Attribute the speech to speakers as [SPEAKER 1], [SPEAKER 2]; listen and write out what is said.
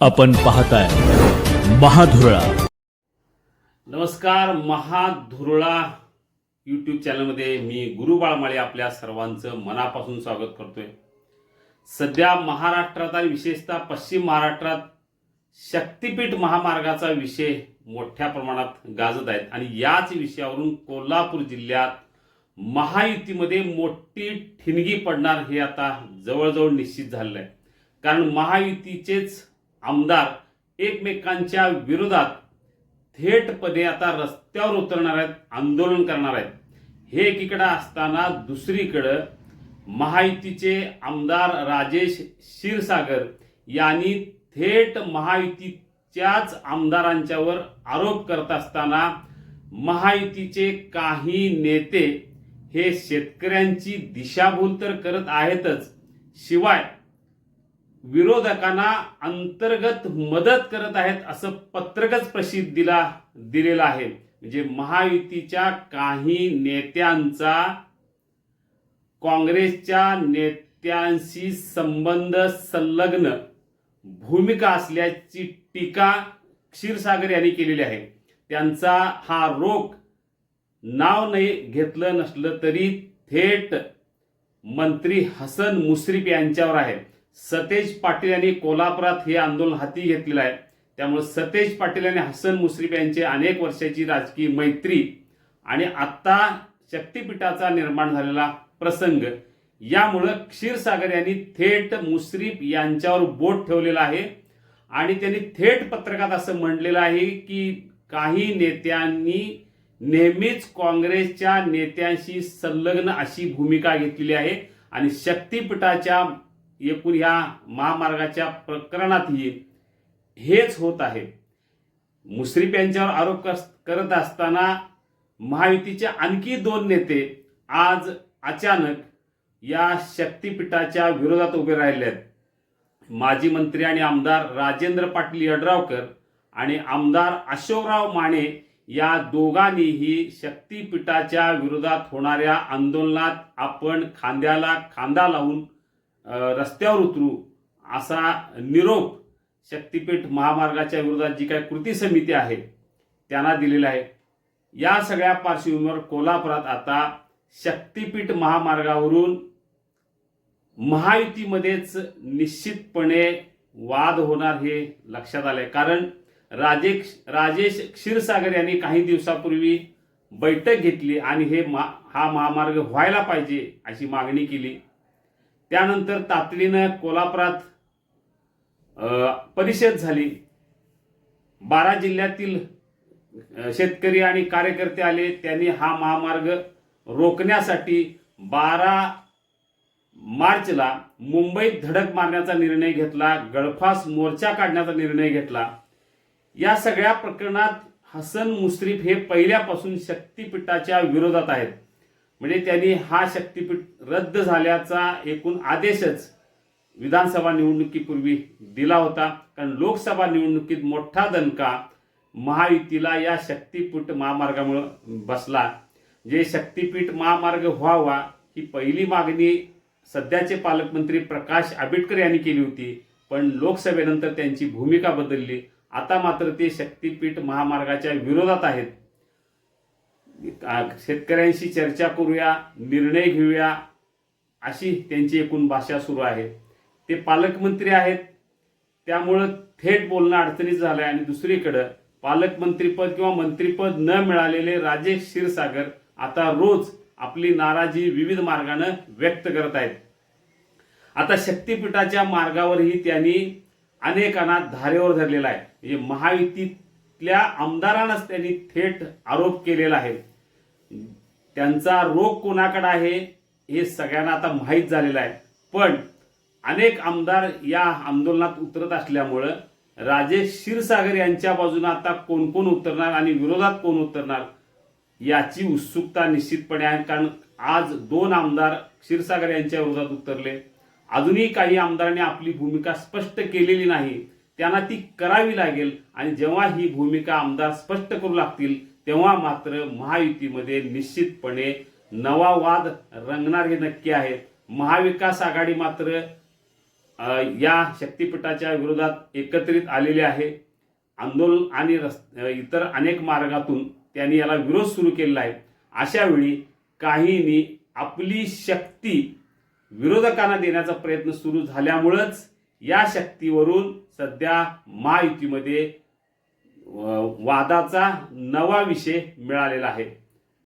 [SPEAKER 1] आपण पाहताय महाधुरळा.
[SPEAKER 2] नमस्कार महाधुरळा यूट्यूब चॅनलमध्ये मी गुरु बाळमाळे आपल्या सर्वांचं मनापासून स्वागत करतोय. सध्या महाराष्ट्रात आणि विशेषतः पश्चिम महाराष्ट्रात शक्तिपीठ महामार्गाचा विषय मोठ्या प्रमाणात गाजत आहेत. आणि याच विषयावरून कोल्हापूर जिल्ह्यात महायुतीमध्ये मोठी ठिणगी पडणार हे आता जवळजवळ निश्चित झालेलं आहे. कारण महायुतीचेच आमदार एकमेकांच्या विरोधात थेटपणे आता रस्त्यावर उतरणार आहेत आंदोलन करणार आहेत. हे एकीकडे असताना दुसरीकडं महायुतीचे आमदार राजेश क्षीरसागर यांनी थेट महायुतीच्याच आमदारांच्यावर आरोप करत असताना महायुतीचे काही नेते हे शेतकऱ्यांची दिशाभूल तर करत आहेतच. शिवाय विरोधकांना अंतर्गत मदत करत आहेत असं पत्रकच प्रसिद्धीला दिलेलं आहे. म्हणजे महायुतीच्या काही नेत्यांचा काँग्रेसच्या नेत्यांशी संबंध संलग्न भूमिका असल्याची टीका क्षीरसागर यांनी केलेली आहे. त्यांचा हा रोग नाव नाही घेतलं नसलं तरी थेट मंत्री हसन मुश्रीफ यांच्यावर आहे. सतेज पाटील यांनी कोल्हापुरात हे आंदोलन हाती घेतलेलं आहे. त्यामुळे सतेज पाटील आणि हसन मुश्रीफ यांची अनेक वर्षाची राजकीय मैत्री आणि आत्ता शक्तीपीठाचा निर्माण झालेला प्रसंग यामुळं क्षीरसागर यांनी थेट मुश्रीफ यांच्यावर बोट ठेवलेला आहे आणि त्यांनी थेट पत्रकात असं म्हणलेलं आहे की काही नेत्यांनी नेहमीच काँग्रेसच्या नेत्यांशी संलग्न अशी भूमिका घेतलेली आहे आणि शक्तीपीठाच्या एकूण ह्या महामार्गाच्या प्रकरणातही हेच होत आहे. मुश्रीफ यांच्यावर आरोप करत असताना महायुतीचे आणखी दोन नेते आज अचानक या शक्तीपीठाच्या विरोधात उभे राहिले आहेत. माजी मंत्री आणि आमदार राजेंद्र पाटील यड्रावकर आणि आमदार अशोकराव माने या दोघांनीही शक्तीपीठाच्या विरोधात होणाऱ्या आंदोलनात आपण खांद्याला खांदा लावून रस्त्यावर उतरू असा निरोप शक्तीपीठ महामार्गाच्या विरोधात जी काही कृती समिती आहे त्यांना दिलेला आहे. या सगळ्या पार्श्वभूमीवर कोल्हापुरात आता शक्तीपीठ महामार्गावरून महायुतीमध्येच निश्चितपणे वाद होणार हे लक्षात आलंय. कारण राजेश राजेश क्षीरसागर यांनी काही दिवसापूर्वी बैठक घेतली आणि हे मा हा महामार्ग व्हायला पाहिजे अशी मागणी केली. त्यानंतर तातडीनं कोल्हापुरात परिषद झाली. बारा जिल्ह्यातील शेतकरी आणि कार्यकर्ते आले. त्यांनी हा महामार्ग रोखण्यासाठी बारा मार्चला मुंबईत धडक मारण्याचा निर्णय घेतला गळफास मोर्चा काढण्याचा निर्णय घेतला. या सगळ्या प्रकरणात हसन मुश्रीफ हे पहिल्यापासून शक्तीपीठाच्या विरोधात आहेत. म्हणजे त्यांनी हा शक्तीपीठ रद्द झाल्याचा एकूण आदेशच विधानसभा निवडणुकीपूर्वी दिला होता. कारण लोकसभा निवडणुकीत मोठा दणका महायुतीला या शक्तीपीठ महामार्गामुळं बसला. जे शक्तीपीठ महामार्ग व्हावा ही पहिली मागणी सध्याचे पालकमंत्री प्रकाश आंबेडकर यांनी केली होती. पण लोकसभेनंतर त्यांची भूमिका बदलली. आता मात्र ते शक्तीपीठ महामार्गाच्या विरोधात आहेत. शेतकऱ्यांशी चर्चा करूया निर्णय घेऊया अशी त्यांची एकूण भाषा सुरू आहे. ते पालकमंत्री आहेत. त्यामुळं थेट बोलणं अडचणीत आहे आणि दुसरीकडं पालकमंत्रीपद किंवा मंत्रीपद न मिळालेले राजेश क्षीरसागर आता रोज आपली नाराजी विविध मार्गानं व्यक्त करत आहेत. आता शक्तीपीठाच्या मार्गावरही त्यांनी अनेकांना धारेवर धरलेला आहे. म्हणजे महायुतीतल्या आमदारांनाच त्यांनी थेट आरोप केलेला आहे. त्यांचा रोग कोणाकडे आहे हे सगळ्यांना आता माहीत झालेलं आहे. पण अनेक आमदार या आंदोलनात उतरत असल्यामुळं राजेश क्षीरसागर यांच्या बाजूने आता कोण कोण उतरणार आणि विरोधात कोण उतरणार याची उत्सुकता निश्चितपणे आहे. कारण आज दोन आमदार क्षीरसागर यांच्या विरोधात उतरले. अजूनही काही आमदारांनी आपली भूमिका स्पष्ट केलेली नाही. त्यांना ती करावी लागेल आणि जेव्हा ही भूमिका आमदार स्पष्ट करू लागतील तेव्हा मात्र महायुतीमध्ये निश्चितपणे नवा वाद रंगणार हे नक्की आहे. महाविकास आघाडी मात्र या शक्तिपीठाच्या विरोधात एकत्रित आलेले आहे. आंदोलन आणि रस् इतर अनेक मार्गातून त्यांनी याला विरोध सुरू केलेला आहे. अशा वेळी काहींनी आपली शक्ती विरोधकांना देण्याचा प्रयत्न सुरू झाल्यामुळंच या शक्तीवरून सध्या महायुतीमध्ये वादाचा नवा विषय मिळालेला आहे.